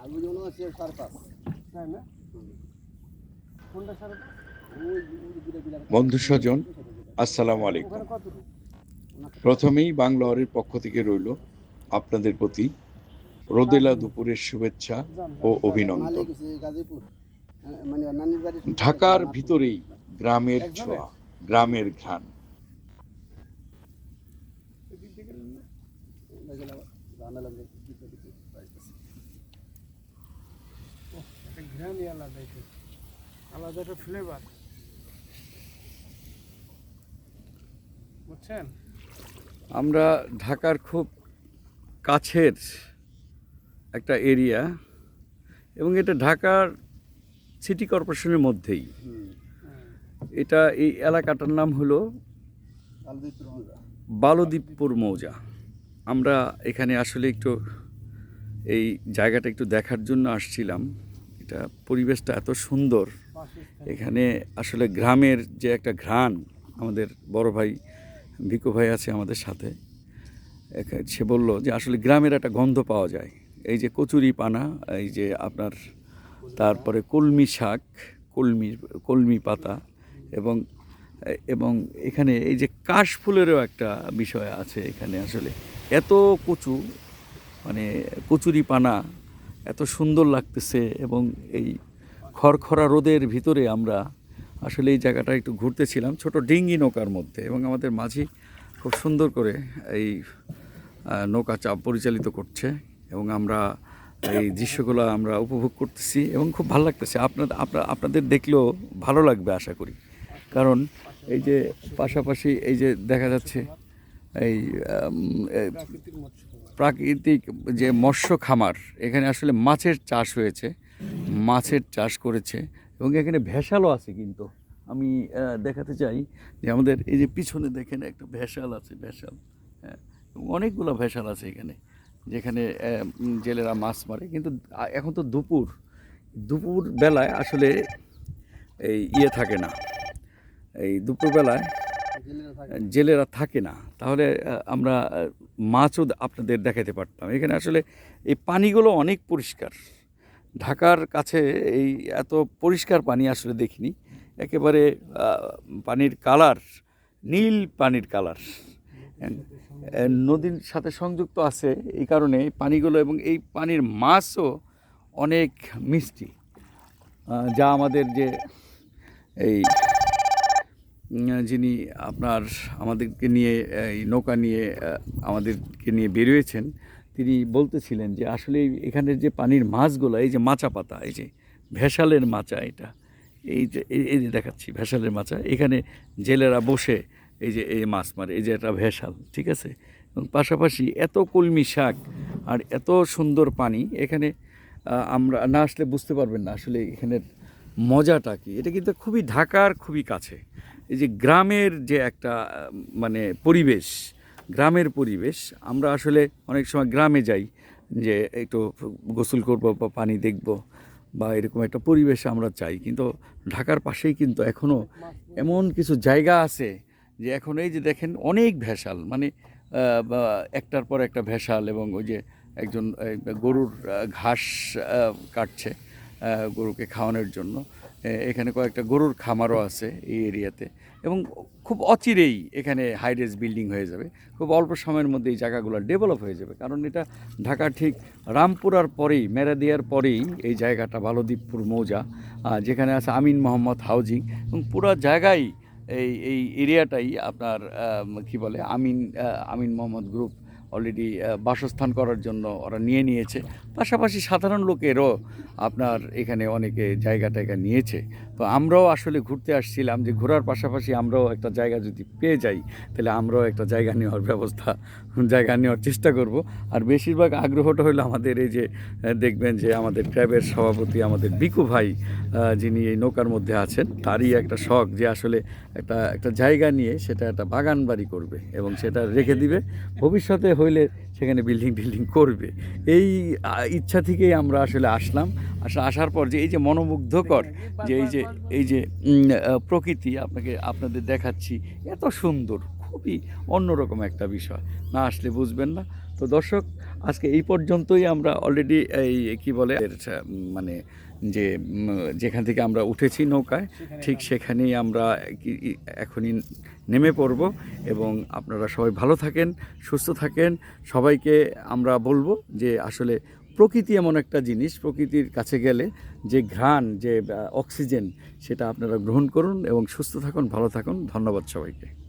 তাই না? কোনটা বন্ধু স্বজন আসসালামু আলাইকুম। প্রথমেই বাংলাওয়ারের পক্ষ থেকে রইল আপনাদের প্রতি রোদেলা দুপুরের শুভেচ্ছা ও অভিনন্দন। গাজীপুর। মানে ঢাকার ভিতরেই গ্রামের ছোঁয়া গ্রামের ঘ্রাণ। এদিক থেকে নিন না। রান্না লাগবে দিতে দিতে পাইতেছে। ওহ, একটা ঘ্রাণই আলাদা আলাদা একটা ফ্লেভার বুঝছেন? আমরা ঢাকার খুব কাছের একটা এরিয়া এবং এটা ঢাকার সিটি কর্পোরেশনের মধ্যেই। এটা এই এলাকাটার নাম হলো বালদ্বীপপুর মৌজা। আমরা এখানে আসলে একটু এই জায়গাটা একটু দেখার জন্য আসছিলাম। এটা পরিবেশটা এত সুন্দর। এখানে আসলে গ্রামের যে একটা ঘ্রাণ আমাদের বড় ভাই ভিকু ভাই আছে আমাদের সাথে সে বলল যে আসলে গ্রামের একটা গন্ধ পাওয়া যায়। এই যে কচুরি পানা, এই যে আপনার তারপরে কলমি শাক, কলমি কলমি পাতা এবং এবং এখানে এই যে কাশ ফুলেরও একটা বিষয় আছে এখানে আসলে। এত কচু মানে কচুরি পানা এত সুন্দর লাগতেছে এবং এই খড়খড়া রোদের ভিতরে আমরা আসলে এই জায়গাটা একটু ঘুরতেছিলাম, ছোট ডিঙ্গি নৌকার মধ্যে এবং আমাদের মাঝি খুব সুন্দর করে এই নৌকা চাপ পরিচালিত করছে এবং আমরা এই দৃশ্যগুলো আমরা উপভোগ করতেছি এবং খুব ভালো লাগতেছে। আপনাদের আপনাদের দেখলেও ভালো লাগবে আশা করি। কারণ এই যে পাশাপাশি এই যে দেখা যাচ্ছে এই প্রাকৃতিক যে মৎস্য খামার, এখানে আসলে মাছের চাষ হয়েছে, মাছের চাষ করেছে এবং এখানে ভেসালও আছে কিন্তু। আমি দেখাতে চাই যে আমাদের এই যে পিছনে দেখেন একটা ভেসাল আছে ভেসাল হ্যাঁ অনেকগুলো ভেসাল আছে এখানে, যেখানে জেলেরা মাছ মারে। কিন্তু এখন তো দুপুর দুপুর বেলায় আসলে এই ইয়ে থাকে না। এই দুপুরবেলায় জেলেরা থাকে। না। তাহলে আমরা মাছও আপনাদের দেখাতে পারতাম। এখানে আসলে এই পানিগুলো অনেক পরিষ্কার। ঢাকার কাছে এই এত পরিষ্কার পানি আসলে দেখিনি। একেবারে পানির কালার নীল পানির কালার। নদীর সাথে সংযুক্ত। আছে এই কারণে পানিগুলো এবং এই পানির মাছও অনেক মিষ্টি। যা আমাদের যে এই যিনি আপনার, আমাদেরকে নিয়ে, এই নৌকা নিয়ে আমাদেরকে নিয়ে বেরিয়েছেন, তিনি বলতেছিলেন যে আসলে এখানের যে পানির মাছগুলো, এই যে মাচা পাতা, এই যে ভেসালের মাচা এটা, এই যে এই যে দেখাচ্ছি, ভেসালের মাচা, এখানে জেলেরা বসে এই যে, এই মাছ মারে, এই যে একটা ভেসাল, ঠিক আছে? এবং পাশাপাশি এত কলমি শাক আর এত সুন্দর পানি, এখানে আমরা না আসলে বুঝতে পারবেন না আসলে এখানের মজাটা কি। এটা কিন্তু খুবই ঢাকার, খুবই কাছে। এই যে গ্রামের যে একটা মানে পরিবেশ, গ্রামের পরিবেশ, আমরা আসলে অনেক সময় গ্রামে যাই, যে একটু গোসল করব বা পানি দেখব বা এরকম একটা পরিবেশ আমরা চাই কিন্তু ঢাকার পাশেই কিন্তু এখনও এমন কিছু জায়গা আছে যে এখন এই যে দেখেন অনেক ভেসাল মানে একটার পর একটা ভেসাল এবং ওই যে একজন গরুর ঘাস কাটছে গরুকে খাওয়ানোর জন্য। এখানে কয়েকটা গরুর খামারও আছে এই এরিয়াতে। এবং খুব অচিরেই এখানে হাই হাইরেজ বিল্ডিং হয়ে যাবে। খুব অল্প সময়ের মধ্যে এই জায়গাগুলো ডেভেলপ হয়ে যাবে। কারণ এটা ঢাকা ঠিক রামপুরার পরেই, মেরাদিয়ার পরেই এই জায়গাটা বালদ্বীপপুর মৌজা যেখানে আছে আমিন মোহাম্মদ হাউজিং। এবং পুরো জায়গায় এই এই এরিয়াটাই আপনার কি বলে আমিন আমিন মোহাম্মদ গ্রুপ অলরেডি বাসস্থান করার জন্য ওরা নিয়ে নিয়েছে। পাশাপাশি সাধারণ লোকেরও আপনার এখানে অনেকে জায়গা টায়গা নিয়েছে। তো আমরাও আসলে ঘুরতে আসছিলাম যে ঘোরার পাশাপাশি আমরাও একটা জায়গা যদি পেয়ে যাই, তাহলে আমরাও একটা জায়গা নেওয়ার ব্যবস্থা, জায়গা নেওয়ার চেষ্টা করব। আর বেশিরভাগ আগ্রহটা হলো আমাদের এই যে দেখবেন যে আমাদের ক্যাবের সভাপতি, আমাদের বিকু ভাই যিনি এই নৌকার মধ্যে আছেন, তারই একটা শখ যে আসলে একটা একটা জায়গা নিয়ে সেটা একটা বাগান বাড়ি করবে এবং সেটা রেখে দিবে। ভবিষ্যতে হইলে সেখানে বিল্ডিং টিল্ডিং করবে। এই ইচ্ছা থেকেই আমরা আসলে আসলাম। আসলে আসার পর যে এই যে মনোমুগ্ধকর যে এই যে এই যে প্রকৃতি আপনাকে, আপনাদের দেখাচ্ছি, এত সুন্দর, খুবই অন্যরকম একটা বিষয়। না আসলে বুঝবেন না। তো দর্শক আজকে এই পর্যন্তই আমরা অলরেডি এই কি বলে মানে যে যেখান থেকে আমরা উঠেছি নৌকায় ঠিক সেখানেই আমরা এখনই নেমে পড়ব এবং আপনারা সবাই ভালো থাকেন সুস্থ থাকেন। সবাইকে আমরা বলব যে আসলে প্রকৃতি এমন একটা জিনিস প্রকৃতির কাছে গেলে যে ঘ্রাণ যে অক্সিজেন সেটা আপনারা গ্রহণ করুন এবং সুস্থ থাকুন ভালো থাকুন। ধন্যবাদ সবাইকে।